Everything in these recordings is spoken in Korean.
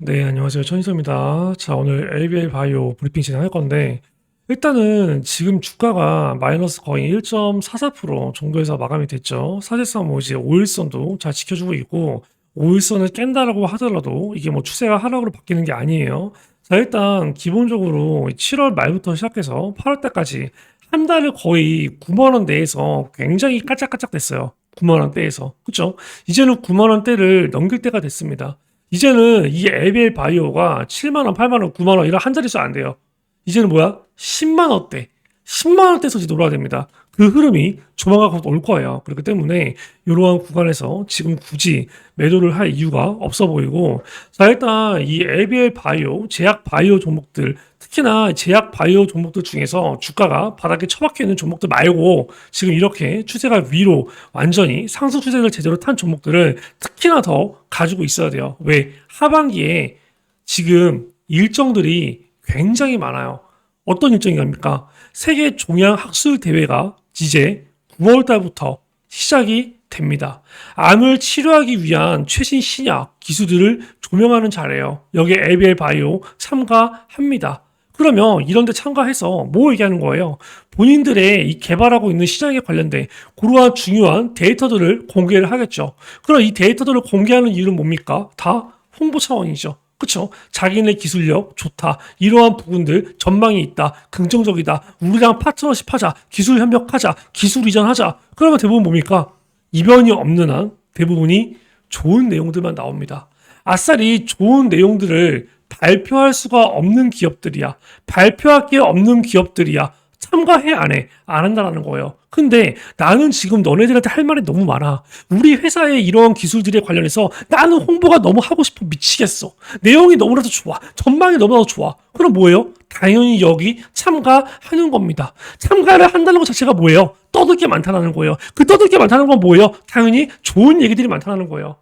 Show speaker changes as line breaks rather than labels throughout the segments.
네, 안녕하세요. 천희서입니다. 자, 오늘 LBL 바이오 브리핑 진행할 건데, 일단은 지금 주가가 마이너스 거의 1.44% 정도에서 마감이 됐죠. 사실상 뭐 이제 5일선도 잘 지켜주고 있고, 5일선을 깬다라고 하더라도 이게 뭐 추세가 하락으로 바뀌는 게 아니에요. 자, 일단 기본적으로 7월 말부터 시작해서 8월 때까지 한 달을 거의 9만 원 대에서 굉장히 깔짝깔짝 됐어요. 9만 원대에서. 그쵸? 이제는 9만 원대를 넘길 때가 됐습니다. 이제는 이 LBL 바이오가 7만원, 8만원, 9만원 이런 한 자릿수 안 돼요. 이제는 뭐야? 10만원대. 10만원대에서 이제 놀아야 됩니다. 그 흐름이 조만간 곧올 거예요. 그렇기 때문에 이러한 구간에서 지금 굳이 매도를 할 이유가 없어 보이고 자 일단 이 LBL 바이오, 제약 바이오 종목들 특히나 제약 바이오 종목들 중에서 주가가 바닥에 처박혀 있는 종목들 말고 지금 이렇게 추세가 위로 완전히 상승 추세를 제대로 탄 종목들을 특히나 더 가지고 있어야 돼요. 왜? 하반기에 지금 일정들이 굉장히 많아요. 어떤 일정입니까? 세계 종양 학술 대회가 이제 9월 달부터 시작이 됩니다. 암을 치료하기 위한 최신 신약 기술들을 조명하는 자리예요. 여기에 LBL 바이오 참가합니다. 그러면 이런 데 참가해서 뭐 얘기하는 거예요? 본인들의 이 개발하고 있는 시장에 관련된 그러한 중요한 데이터들을 공개를 하겠죠. 그럼 이 데이터들을 공개하는 이유는 뭡니까? 다 홍보 차원이죠. 그쵸? 자기네 기술력 좋다. 이러한 부분들 전망이 있다. 긍정적이다. 우리랑 파트너십 하자. 기술 협력하자. 기술 이전하자. 그러면 대부분 뭡니까? 이변이 없는 한 대부분이 좋은 내용들만 나옵니다. 아싸리 좋은 내용들을 발표할 수가 없는 기업들이야. 발표할 게 없는 기업들이야. 참가해 안 해? 안 한다라는 거예요. 근데 나는 지금 너네들한테 할 말이 너무 많아. 우리 회사의 이런 기술들에 관련해서 나는 홍보가 너무 하고 싶어 미치겠어. 내용이 너무나도 좋아. 전망이 너무나도 좋아. 그럼 뭐예요? 당연히 여기 참가하는 겁니다. 참가를 한다는 것 자체가 뭐예요? 떠들 게 많다는 거예요. 그 떠들 게 많다는 건 뭐예요? 당연히 좋은 얘기들이 많다는 거예요.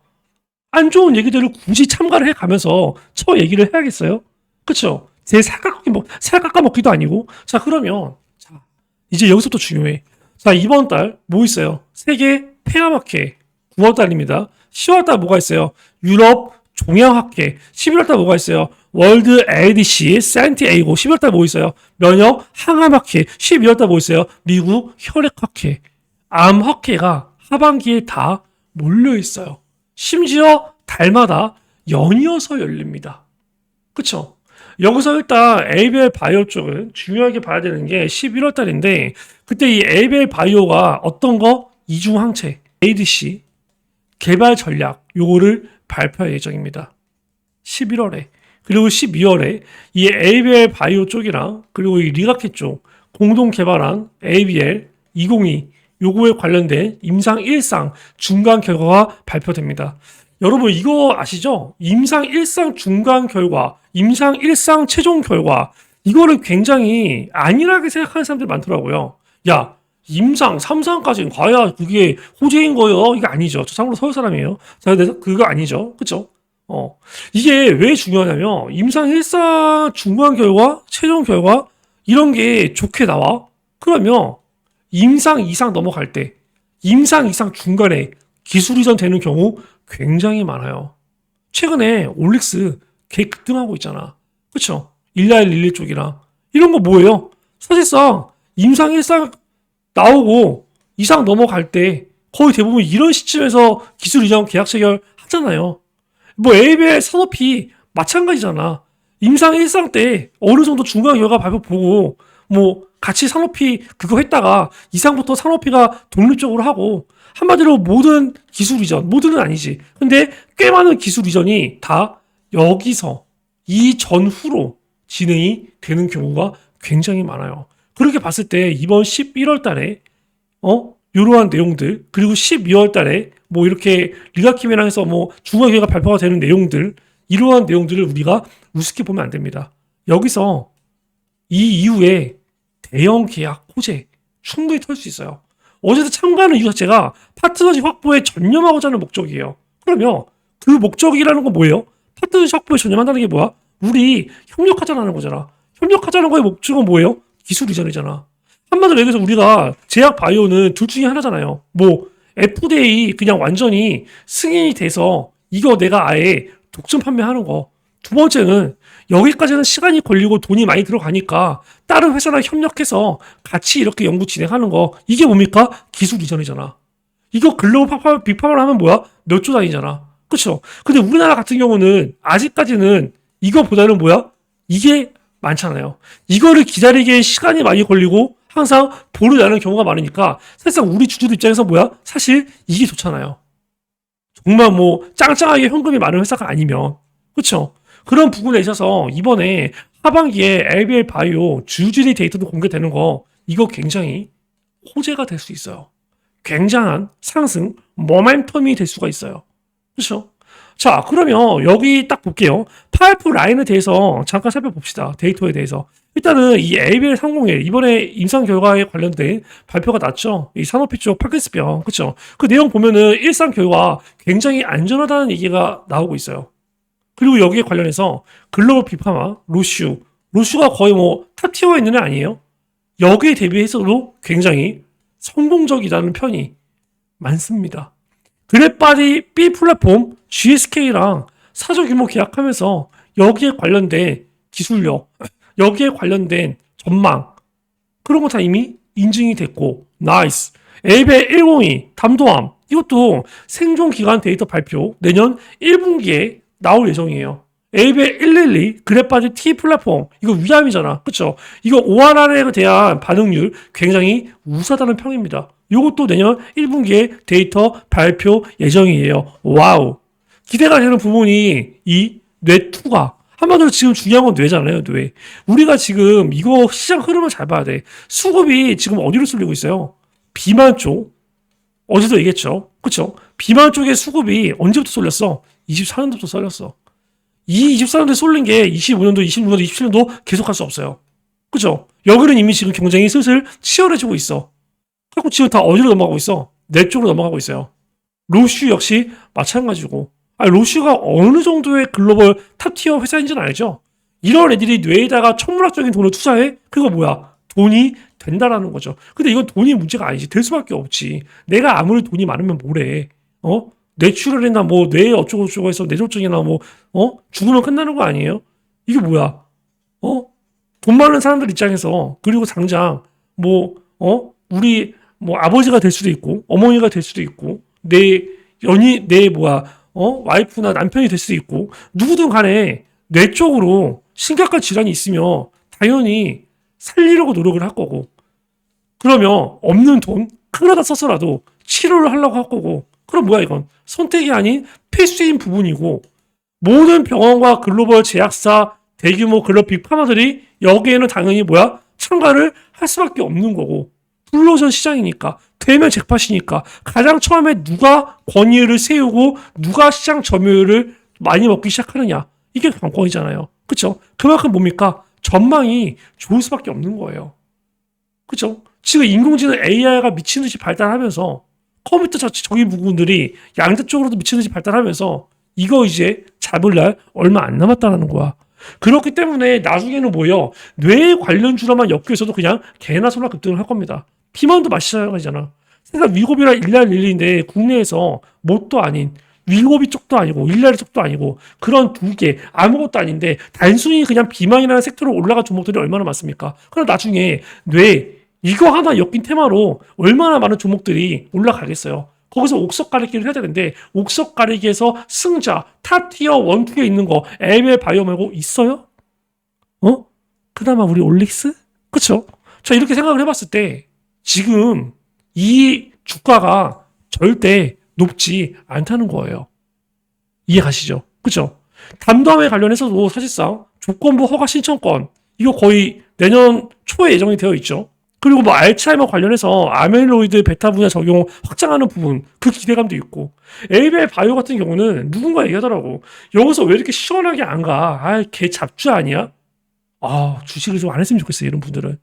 안 좋은 얘기들을 굳이 참가를 해 가면서 저 얘기를 해야겠어요? 그쵸? 제 살 깎기 뭐, 살 깎아 먹기도 아니고. 자, 그러면, 자, 이제 여기서부터 중요해. 자, 이번 달 뭐 있어요? 세계 폐암학회 9월 달입니다. 10월 달 뭐가 있어요? 유럽 종양학회 11월 달 뭐가 있어요? 월드 ADC 산티에이고 11월 달 뭐 있어요? 면역 항암학회 12월 달 뭐 있어요? 미국 혈액학회 암학회가 하반기에 다 몰려 있어요. 심지어 달마다 연이어서 열립니다. 그쵸? 여기서 일단 ABL 바이오 쪽은 중요하게 봐야 되는 게 11월 달인데 그때 이 ABL 바이오가 어떤 거 이중 항체 ADC 개발 전략 요거를 발표할 예정입니다. 11월에 그리고 12월에 이 ABL 바이오 쪽이랑 그리고 이 리가케 쪽 공동 개발한 ABL 202 요거에 관련된 임상 1상 중간 결과가 발표됩니다. 여러분 이거 아시죠? 임상 1상 중간 결과, 임상 1상 최종 결과 이거를 굉장히 안일하게 생각하는 사람들이 많더라고요. 야, 임상 3상까지는 과야 그게 호재인 거예요. 이게 아니죠. 저 참고로 서울 사람이에요. 자, 근데 그거 아니죠. 그쵸? 어. 이게 왜 중요하냐면 임상 1상 중간 결과, 최종 결과 이런 게 좋게 나와. 그러면 임상 이상 넘어갈 때 임상 이상 중간에 기술 이전 되는 경우 굉장히 많아요. 최근에 올릭스 개 급등하고 있잖아. 그쵸? 1111 쪽이랑. 이런 거 뭐예요? 사실상 임상 일상 나오고 이상 넘어갈 때 거의 대부분 이런 시점에서 기술 이전 계약 체결 하잖아요. 뭐 ABL 산업이 마찬가지잖아. 임상 일상 때 어느 정도 중간 결과 발표 보고 뭐 같이 산업이 그거 했다가 이상부터 산업이가 독립적으로 하고 한마디로 모든 기술 이전, 모든은 아니지. 근데 꽤 많은 기술 이전이 다 여기서 이 전후로 진행이 되는 경우가 굉장히 많아요. 그렇게 봤을 때 이번 11월 달에 어 이러한 내용들 그리고 12월 달에 뭐 이렇게 리가킴이랑 해서 뭐 중앙회가 발표가 되는 내용들 이러한 내용들을 우리가 우습게 보면 안 됩니다. 여기서 이 이후에 대형 계약 호재 충분히 털 수 있어요. 어제도 참가하는 이유 자체가 파트너십 확보에 전념하고자 하는 목적이에요. 그러면 그 목적이라는 건 뭐예요? 파트너십 확보에 전념한다는 게 뭐야? 우리 협력하자는 거잖아. 협력하자는 거의 목적은 뭐예요? 기술 이전이잖아. 한마디로 얘기해서 우리가 제약 바이오는 둘 중에 하나잖아요. 뭐 FDA 그냥 완전히 승인이 돼서 이거 내가 아예 독점 판매하는 거 두 번째는 여기까지는 시간이 걸리고 돈이 많이 들어가니까 다른 회사랑 협력해서 같이 이렇게 연구 진행하는 거 이게 뭡니까? 기술 이전이잖아. 이거 글로벌 빅파를 하면 뭐야? 몇 조 단위잖아. 그쵸? 근데 우리나라 같은 경우는 아직까지는 이거보다는 뭐야? 이게 많잖아요. 이거를 기다리기에 시간이 많이 걸리고 항상 보류 나는 경우가 많으니까 사실상 우리 주주들 입장에서 뭐야? 사실 이게 좋잖아요. 정말 뭐 짱짱하게 현금이 많은 회사가 아니면 그쵸? 그런 부분에 있어서 이번에 하반기에 LBL 바이오 주주리 데이터도 공개되는 거 이거 굉장히 호재가 될 수 있어요. 굉장한 상승 모멘텀이 될 수가 있어요. 그렇죠? 자, 그러면 여기 딱 볼게요. 파이프 라인에 대해서 잠깐 살펴봅시다. 데이터에 대해서. 일단은 이 ABL 301 이번에 임상 결과에 관련된 발표가 났죠. 이 산업피 쪽 파킨스병 그렇죠? 그 내용 보면은 일상 결과 굉장히 안전하다는 얘기가 나오고 있어요. 그리고 여기에 관련해서 글로벌 비파마, 로슈, 로슈가 거의 뭐 탑티어에 있는 애 아니에요? 여기에 대비해서도 굉장히 성공적이라는 편이 많습니다. 그래빠디 B 플랫폼 GSK랑 사저 규모 계약하면서 여기에 관련된 기술력, 여기에 관련된 전망 그런 거 다 이미 인증이 됐고 나이스. 엘베 102 담도함 이것도 생존 기간 데이터 발표 내년 1분기에 나올 예정이에요. 엘베 112 그래빠디 T 플랫폼 이거 위암이잖아. 그쵸? 이거 ORR에 대한 반응률 굉장히 우수하다는 평입니다. 이것도 내년 1분기에 데이터 발표 예정이에요. 와우. 기대가 되는 부분이 이 뇌투가 한마디로 지금 중요한 건 뇌잖아요, 뇌. 우리가 지금 이거 시장 흐름을 잘 봐야 돼. 수급이 지금 어디로 쏠리고 있어요? 비만 쪽. 어제도 얘기했죠. 그쵸? 비만 쪽의 수급이 언제부터 쏠렸어? 24년도부터 쏠렸어. 이 24년도에 쏠린 게 25년도, 26년도, 27년도 계속할 수 없어요. 그죠? 여기는 이미 지금 경쟁이 슬슬 치열해지고 있어. 그리고 지금 다 어디로 넘어가고 있어? 내 쪽으로 넘어가고 있어요. 로슈 역시 마찬가지고. 아니, 로슈가 어느 정도의 글로벌 탑티어 회사인지는 알죠? 이런 애들이 뇌에다가 천문학적인 돈을 투자해? 그거 뭐야? 돈이 된다라는 거죠. 근데 이건 돈이 문제가 아니지. 될 수밖에 없지. 내가 아무리 돈이 많으면 뭐래. 어? 뇌출혈이나 뭐 뇌 어쩌고저쩌고 해서 뇌졸중이나 뭐, 어? 죽으면 끝나는 거 아니에요? 이게 뭐야? 어? 돈 많은 사람들 입장에서, 그리고 당장, 뭐, 어? 우리, 뭐, 아버지가 될 수도 있고, 어머니가 될 수도 있고, 내 연인, 내 뭐야, 어? 와이프나 남편이 될 수도 있고, 누구든 간에 뇌 쪽으로 심각한 질환이 있으면 당연히 살리려고 노력을 할 거고, 그러면 없는 돈, 큰거다 써서라도 치료를 하려고 할 거고, 그럼 뭐야 이건? 선택이 아닌 필수인 부분이고, 모든 병원과 글로벌 제약사, 대규모 글로벌 빅파마들이 여기에는 당연히 뭐야? 참가를 할 수밖에 없는 거고, 블루오션 시장이니까, 되면 잭팟이니까, 가장 처음에 누가 권위를 세우고, 누가 시장 점유율을 많이 먹기 시작하느냐. 이게 관건이잖아요. 그쵸? 그만큼 뭡니까? 전망이 좋을 수밖에 없는 거예요. 그쵸? 지금 인공지능 AI가 미친 듯이 발달하면서 컴퓨터 자체 적인 부분들이 양대 쪽으로도 미친 듯이 발달하면서 이거 이제 잡을 날 얼마 안 남았다는 거야. 그렇기 때문에 나중에는 뭐예요? 뇌 관련주로만 엮여서도 그냥 개나 소나 급등을 할 겁니다. 비만도 마찬가지잖아. 그러니까 위고비랑 일날 릴리인데 국내에서 뭣도 아닌 위고비 쪽도 아니고 일날 쪽도 아니고 그런 두 개 아무것도 아닌데 단순히 그냥 비만이라는 섹터로 올라간 종목들이 얼마나 많습니까? 그럼 나중에 뇌 이거 하나 엮인 테마로 얼마나 많은 종목들이 올라가겠어요. 거기서 옥석 가리기를 해야 되는데 옥석 가리기에서 승자 탑티어 원투에 있는 거 LBL 바이오 말고 있어요? 어? 그나마 우리 올릭스? 그쵸? 자 이렇게 생각을 해봤을 때 지금 이 주가가 절대 높지 않다는 거예요. 이해 가시죠? 그쵸? 담당에 관련해서도 사실상 조건부 허가 신청권 이거 거의 내년 초에 예정이 되어 있죠. 그리고 뭐 알츠하이머 관련해서 아멜로이드 베타 분야 적용 확장하는 부분 그 기대감도 있고. 에이벨 바이오 같은 경우는 누군가 얘기하더라고. 여기서 왜 이렇게 시원하게 안 가? 아걔 잡주 아니야? 아 주식을 좀 안 했으면 좋겠어요 이런 분들은.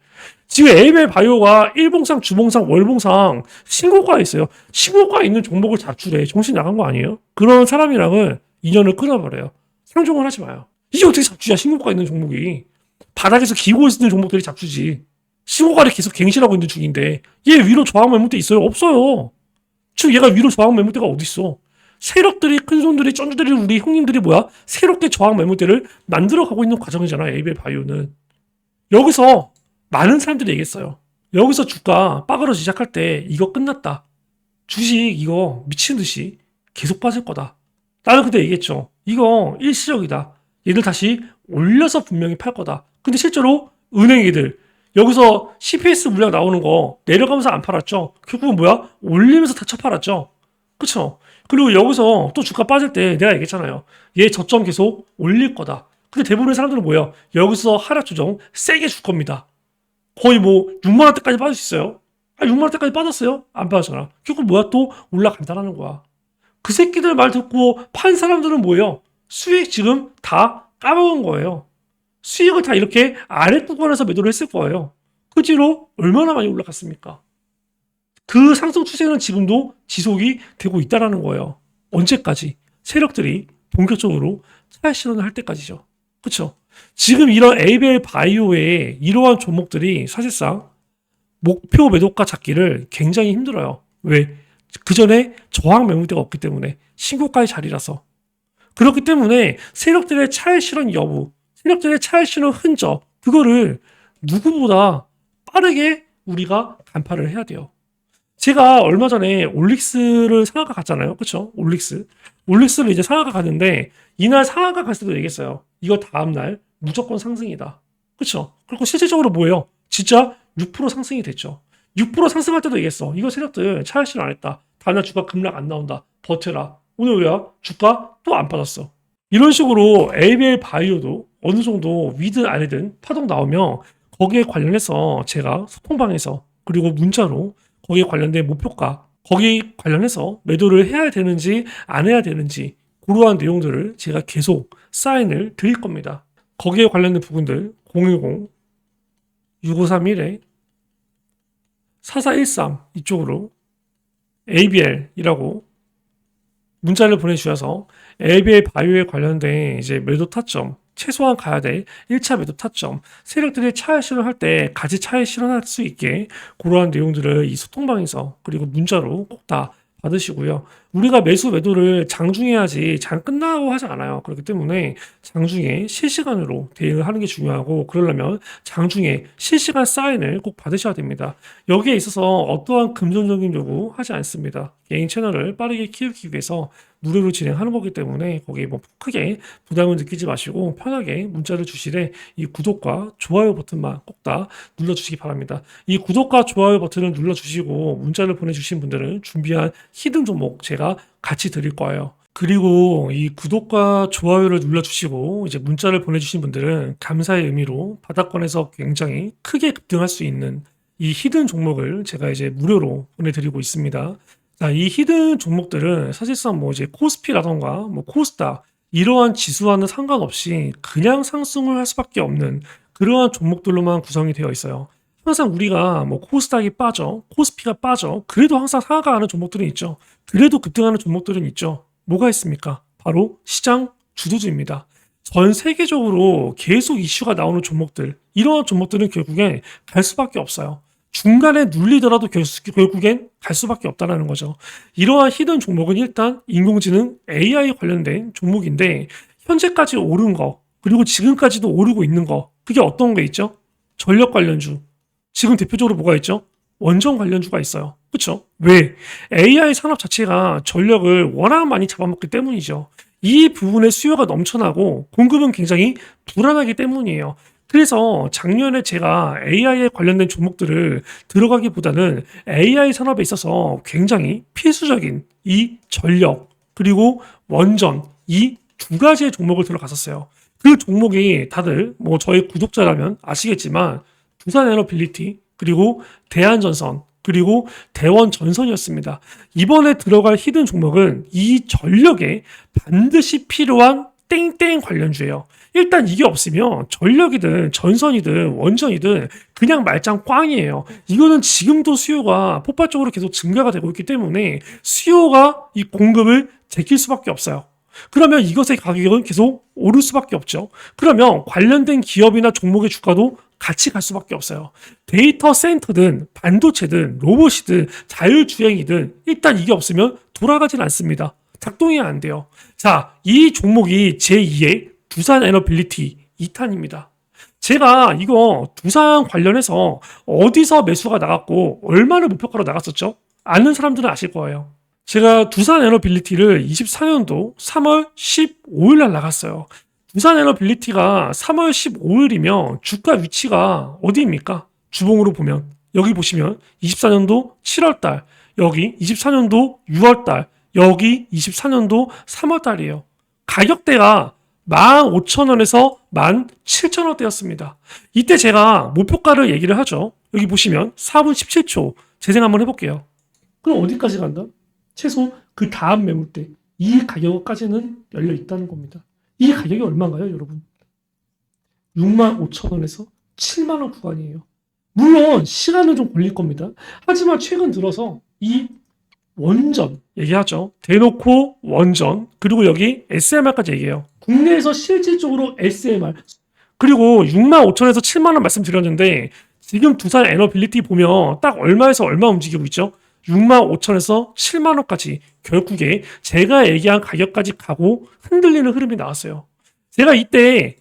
지금 에이벨 바이오가 일봉상 주봉상 월봉상 신고가 있어요. 신고가 있는 종목을 잡주래 정신 나간 거 아니에요? 그런 사람이랑은 인연을 끊어버려요. 상종을 하지 마요. 이게 어떻게 잡주야 신고가 있는 종목이? 바닥에서 기고 있는 종목들이 잡주지 신고가를 계속 갱신하고 있는 중인데 얘 위로 저항 매물대 있어요? 없어요. 지금 얘가 위로 저항 매물대가 어디 있어? 세력들이 큰 손들이 쩐주들이 우리 형님들이 뭐야? 새롭게 저항 매물대를 만들어가고 있는 과정이잖아 에이벨 바이오는. 여기서 많은 사람들이 얘기했어요. 여기서 주가 빠그러 시작할 때 이거 끝났다. 주식 이거 미친 듯이 계속 빠질 거다. 나는 그때 얘기했죠. 이거 일시적이다. 얘들 다시 올려서 분명히 팔 거다. 근데 실제로 은행이들 여기서 CPS 물량 나오는 거 내려가면서 안 팔았죠. 결국은 뭐야? 올리면서 다 쳐 팔았죠. 그쵸? 그리고 여기서 또 주가 빠질 때 내가 얘기했잖아요. 얘 저점 계속 올릴 거다. 근데 대부분의 사람들은 뭐예요? 여기서 하락 조정 세게 줄 겁니다. 거의 뭐 6만 원대까지 빠질 수 있어요. 아 6만 원대까지 빠졌어요? 안 빠졌잖아. 결국 뭐야? 또 올라간다라는 거야. 그 새끼들 말 듣고 판 사람들은 뭐예요? 수익 지금 다 까먹은 거예요. 수익을 다 이렇게 아래 구간에서 매도를 했을 거예요. 그 뒤로 얼마나 많이 올라갔습니까? 그 상승 추세는 지금도 지속이 되고 있다라는 거예요. 언제까지? 세력들이 본격적으로 차익 실현을 할 때까지죠. 그렇죠? 지금 이런 에이벨 바이오의 이러한 종목들이 사실상 목표 매도가 잡기를 굉장히 힘들어요. 왜? 그 전에 저항 매물대가 없기 때문에 신고가의 자리라서 그렇기 때문에 세력들의 차익 실현 여부 세력들의 차익 실현 흔적 그거를 누구보다 빠르게 우리가 간파를 해야 돼요. 제가 얼마 전에 올릭스를 상하가 갔잖아요. 그쵸? 올릭스. 올릭스를 이제 상하가 갔는데, 이날 상하가 갔을 때도 얘기했어요. 이거 다음 날 무조건 상승이다. 그쵸? 그리고 실질적으로 뭐예요? 진짜 6% 상승이 됐죠. 6% 상승할 때도 얘기했어. 이거 세력들 차익 실현 안 했다. 다음날 주가 급락 안 나온다. 버텨라. 오늘 왜야? 주가 또 안 빠졌어. 이런 식으로 ABL 바이오도 어느 정도 위든 아니든 파동 나오면 거기에 관련해서 제가 소통방에서 그리고 문자로 거기에 관련된 목표가 거기 관련해서 매도를 해야 되는지 안 해야 되는지 그러한 내용들을 제가 계속 사인을 드릴 겁니다. 거기에 관련된 부분들 010 6531에 4413 이쪽으로 ABL이라고 문자를 보내주셔서 ABL 바이오에 관련된 이제 매도 타점 최소한 가야 될 1차 매도 타점, 세력들이 차에 실현할 때 같이 차에 실현할 수 있게 그러한 내용들을 이 소통방에서 그리고 문자로 꼭 다 받으시고요. 우리가 매수 매도를 장중해야지 장 끝나고 하지 않아요. 그렇기 때문에 장중에 실시간으로 대응을 하는 게 중요하고 그러려면 장중에 실시간 사인을 꼭 받으셔야 됩니다. 여기에 있어서 어떠한 금전적인 요구 하지 않습니다. 개인 채널을 빠르게 키우기 위해서 무료로 진행하는 거기 때문에 거기에 뭐 크게 부담을 느끼지 마시고 편하게 문자를 주시되 이 구독과 좋아요 버튼만 꼭 다 눌러주시기 바랍니다. 이 구독과 좋아요 버튼을 눌러주시고 문자를 보내주신 분들은 준비한 히든 종목 제가 같이 드릴 거예요. 그리고 이 구독과 좋아요를 눌러주시고 이제 문자를 보내주신 분들은 감사의 의미로 바닥권에서 굉장히 크게 급등할 수 있는 이 히든 종목을 제가 이제 무료로 보내드리고 있습니다. 자, 이 히든 종목들은 사실상 뭐 이제 코스피라던가 뭐 코스닥 이러한 지수와는 상관없이 그냥 상승을 할 수밖에 없는 그러한 종목들로만 구성이 되어 있어요. 항상 우리가 뭐 코스닥이 빠져, 코스피가 빠져, 그래도 항상 상하가 하는 종목들은 있죠. 그래도 급등하는 종목들은 있죠. 뭐가 있습니까? 바로 시장 주도주입니다. 전 세계적으로 계속 이슈가 나오는 종목들, 이러한 종목들은 결국엔 갈 수밖에 없어요. 중간에 눌리더라도 결국엔 갈 수밖에 없다는 거죠. 이러한 히든 종목은 일단 인공지능 AI 관련된 종목인데 현재까지 오른 거 그리고 지금까지도 오르고 있는 거 그게 어떤 게 있죠? 전력 관련주. 지금 대표적으로 뭐가 있죠? 원전 관련주가 있어요. 그렇죠? 왜? AI 산업 자체가 전력을 워낙 많이 잡아먹기 때문이죠. 이 부분에 수요가 넘쳐나고 공급은 굉장히 불안하기 때문이에요. 그래서 작년에 제가 AI에 관련된 종목들을 들어가기보다는 AI 산업에 있어서 굉장히 필수적인 이 전력 그리고 원전 이 두 가지의 종목을 들어갔었어요. 그 종목이 다들 뭐 저희 구독자라면 아시겠지만 두산 에너빌리티 그리고 대한전선 그리고 대원 전선이었습니다. 이번에 들어갈 히든 종목은 이 전력에 반드시 필요한 땡땡 관련주예요. 일단 이게 없으면 전력이든 전선이든 원전이든 그냥 말짱 꽝이에요. 이거는 지금도 수요가 폭발적으로 계속 증가가 되고 있기 때문에 수요가 이 공급을 제킬 수밖에 없어요. 그러면 이것의 가격은 계속 오를 수밖에 없죠. 그러면 관련된 기업이나 종목의 주가도 같이 갈 수밖에 없어요. 데이터 센터든 반도체든 로봇이든 자율주행이든 일단 이게 없으면 돌아가진 않습니다. 작동이 안 돼요. 자, 이 종목이 제2의 두산 에너빌리티 2탄입니다. 제가 이거 두산 관련해서 어디서 매수가 나갔고 얼마를 목표가로 나갔었죠? 아는 사람들은 아실 거예요. 제가 두산 에너빌리티를 24년도 3월 15일 날 나갔어요. 두산 에너빌리티가 3월 15일이면 주가 위치가 어디입니까? 주봉으로 보면 여기 보시면 24년도 7월 달, 여기 24년도 6월 달, 여기 24년도 3월 달이에요. 가격대가 15,000원에서 17,000원대였습니다. 이때 제가 목표가를 얘기를 하죠. 여기 보시면 4분 17초 재생 한번 해볼게요. 그럼 어디까지 간다? 최소 그 다음 매물대 이 가격까지는 열려 있다는 겁니다. 이 가격이 얼마인가요, 여러분? 65,000원에서 7만 원 구간이에요. 물론 시간은 좀 걸릴 겁니다. 하지만 최근 들어서 이 원전 얘기하죠. 대놓고 원전 그리고 여기 SMR까지 얘기해요. 국내에서 실질적으로 SMR 그리고 6만 5천에서 7만 원 말씀드렸는데 지금 두산 에너빌리티 보면 딱 얼마에서 얼마 움직이고 있죠? 6만 5천에서 7만 원까지 결국에 제가 얘기한 가격까지 가고 흔들리는 흐름이 나왔어요. 제가 이때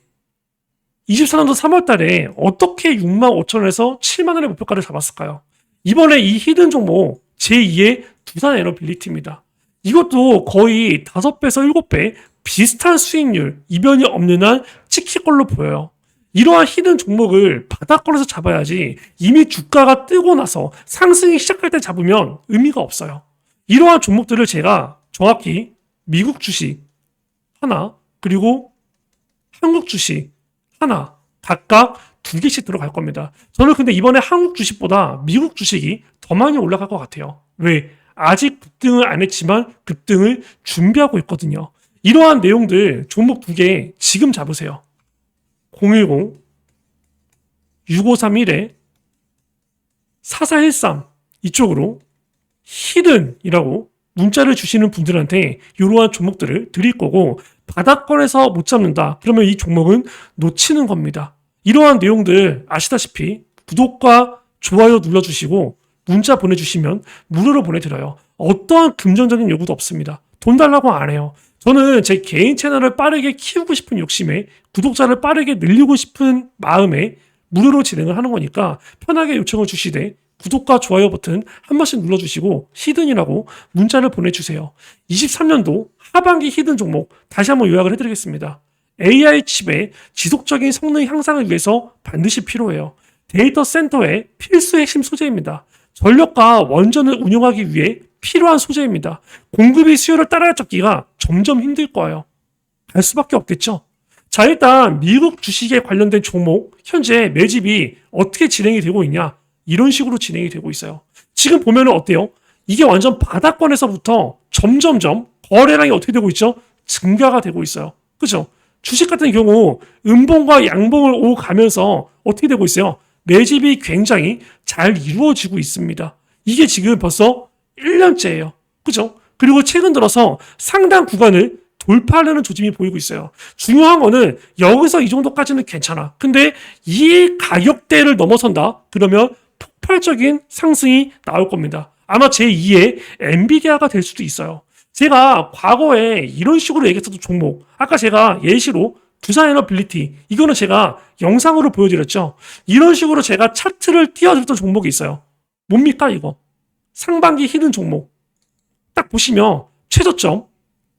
24년도 3월 달에 어떻게 6만 5천원에서 7만 원의 목표가를 잡았을까요? 이번에 이 히든 종목 제2의 두산 에너빌리티입니다. 이것도 거의 5배에서 7배 비슷한 수익률, 이변이 없는 한 찍힐 걸로 보여요. 이러한 히든 종목을 바닥권에서 잡아야지 이미 주가가 뜨고 나서 상승이 시작할 때 잡으면 의미가 없어요. 이러한 종목들을 제가 정확히 미국 주식 하나, 그리고 한국 주식 하나, 각각 두 개씩 들어갈 겁니다. 저는 근데 이번에 한국 주식보다 미국 주식이 더 많이 올라갈 것 같아요. 왜? 아직 급등을 안 했지만 급등을 준비하고 있거든요. 이러한 내용들 종목 두 개 지금 잡으세요. 010 6531에 4413 이쪽으로 히든이라고 문자를 주시는 분들한테 이러한 종목들을 드릴 거고 바닥권에서 못 잡는다. 그러면 이 종목은 놓치는 겁니다. 이러한 내용들 아시다시피 구독과 좋아요 눌러주시고 문자 보내주시면 무료로 보내드려요. 어떠한 금전적인 요구도 없습니다. 돈 달라고 안 해요. 저는 제 개인 채널을 빠르게 키우고 싶은 욕심에 구독자를 빠르게 늘리고 싶은 마음에 무료로 진행을 하는 거니까 편하게 요청을 주시되 구독과 좋아요 버튼 한 번씩 눌러주시고 히든이라고 문자를 보내주세요. 23년도 하반기 히든 종목 다시 한번 요약을 해드리겠습니다. AI 칩의 지속적인 성능 향상을 위해서 반드시 필요해요. 데이터 센터의 필수 핵심 소재입니다. 전력과 원전을 운영하기 위해 필요한 소재입니다. 공급이 수요를 따라잡기가 점점 힘들 거예요. 갈 수밖에 없겠죠. 자, 일단 미국 주식에 관련된 종목 현재 매집이 어떻게 진행이 되고 있냐? 이런 식으로 진행이 되고 있어요. 지금 보면은 어때요? 이게 완전 바닥권에서부터 점점점 거래량이 어떻게 되고 있죠? 증가가 되고 있어요. 그죠? 주식 같은 경우 음봉과 양봉을 오고 가면서 어떻게 되고 있어요? 매집이 굉장히 잘 이루어지고 있습니다. 이게 지금 벌써 1년째예요. 그죠? 그리고 최근 들어서 상당 구간을 돌파하려는 조짐이 보이고 있어요. 중요한 거는 여기서 이 정도까지는 괜찮아. 근데 이 가격대를 넘어선다? 그러면 폭발적인 상승이 나올 겁니다. 아마 제2의 엔비디아가 될 수도 있어요. 제가 과거에 이런 식으로 얘기했었던 종목, 아까 제가 예시로 두산 에너빌리티, 이거는 제가 영상으로 보여드렸죠. 이런 식으로 제가 차트를 띄워드렸던 종목이 있어요. 뭡니까, 이거? 상반기 히든 종목. 딱 보시면 최저점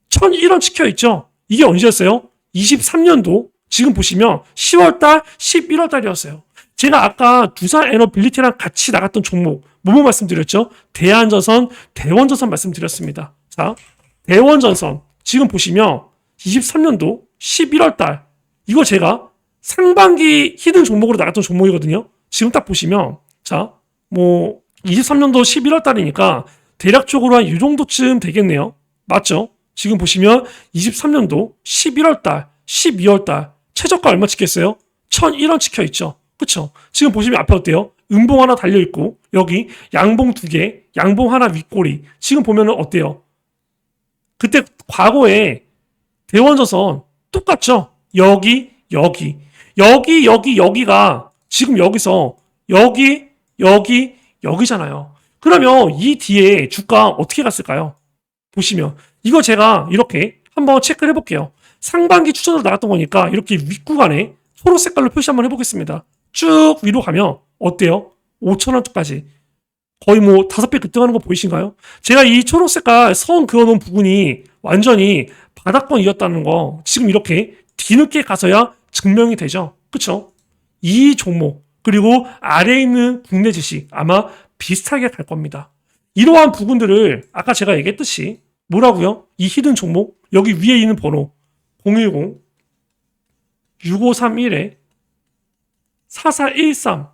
1001원 찍혀 있죠. 이게 언제였어요? 23년도 지금 보시면 10월달, 11월달이었어요. 제가 아까 두산 에너빌리티랑 같이 나갔던 종목 뭐뭐 말씀드렸죠? 대한전선, 대원전선 말씀드렸습니다. 자, 대원전선 지금 보시면 23년도 11월달 이거 제가 상반기 히든 종목으로 나갔던 종목이거든요. 지금 딱 보시면 자, 뭐 23년도 11월 달이니까 대략적으로 한 이 정도쯤 되겠네요. 맞죠? 지금 보시면 23년도 11월 달, 12월 달 최저가 얼마 찍혔어요? 1001원 찍혀 있죠. 그쵸? 지금 보시면 앞에 어때요? 음봉 하나 달려 있고 여기 양봉 두 개, 양봉 하나 윗꼬리. 지금 보면은 어때요? 그때 과거에 대원조선 똑같죠? 여기, 여기, 여기, 여기, 여기가 지금 여기서 여기, 여기, 여기잖아요. 그러면 이 뒤에 주가 어떻게 갔을까요? 보시면 이거 제가 이렇게 한번 체크를 해볼게요. 상반기 추천으로 나갔던 거니까 이렇게 윗구간에 초록 색깔로 표시 한번 해보겠습니다. 쭉 위로 가면 어때요? 5천원까지. 거의 뭐 다섯 배 급등하는 거 보이신가요? 제가 이 초록 색깔 선 그어놓은 부분이 완전히 바닥권이었다는 거 지금 이렇게 뒤늦게 가서야 증명이 되죠. 그쵸? 이 종목 그리고 아래에 있는 국내 주식 아마 비슷하게 갈 겁니다. 이러한 부분들을 아까 제가 얘기했듯이 뭐라고요? 이 히든 종목 여기 위에 있는 번호 010 6531에 4413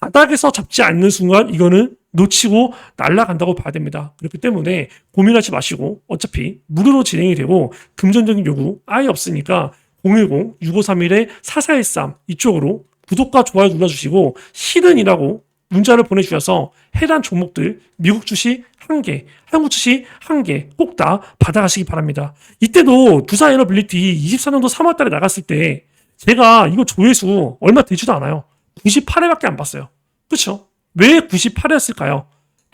바닥에서 잡지 않는 순간 이거는 놓치고 날아간다고 봐야 됩니다. 그렇기 때문에 고민하지 마시고 어차피 무료로 진행이 되고 금전적인 요구 아예 없으니까 010-6531-4413 이쪽으로 구독과 좋아요 눌러주시고 히든이라고 문자를 보내주셔서 해당 종목들 미국 주식 한 개, 한국 주식 한 개 꼭 다 받아가시기 바랍니다. 이때도 두산 에너빌리티 24년도 3월 달에 나갔을 때 제가 이거 조회수 얼마 되지도 않아요. 98회밖에 안 봤어요. 그렇죠? 왜 98회였을까요?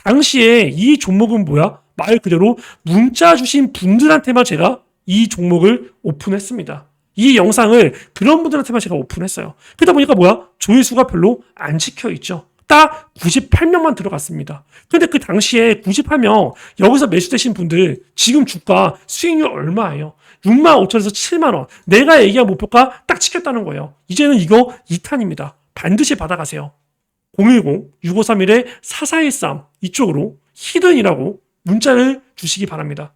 당시에 이 종목은 뭐야? 말 그대로 문자 주신 분들한테만 제가 이 종목을 오픈했습니다. 이 영상을 그런 분들한테만 제가 오픈했어요. 그러다 보니까 뭐야? 조회수가 별로 안 찍혀 있죠. 딱 98명만 들어갔습니다. 근데 그 당시에 98명 여기서 매수되신 분들 지금 주가 수익률 얼마예요? 6만 5천에서 7만 원. 내가 얘기한 목표가 딱 찍혔다는 거예요. 이제는 이거 2탄입니다. 반드시 받아가세요. 010-6531-4413 이쪽으로 히든이라고 문자를 주시기 바랍니다.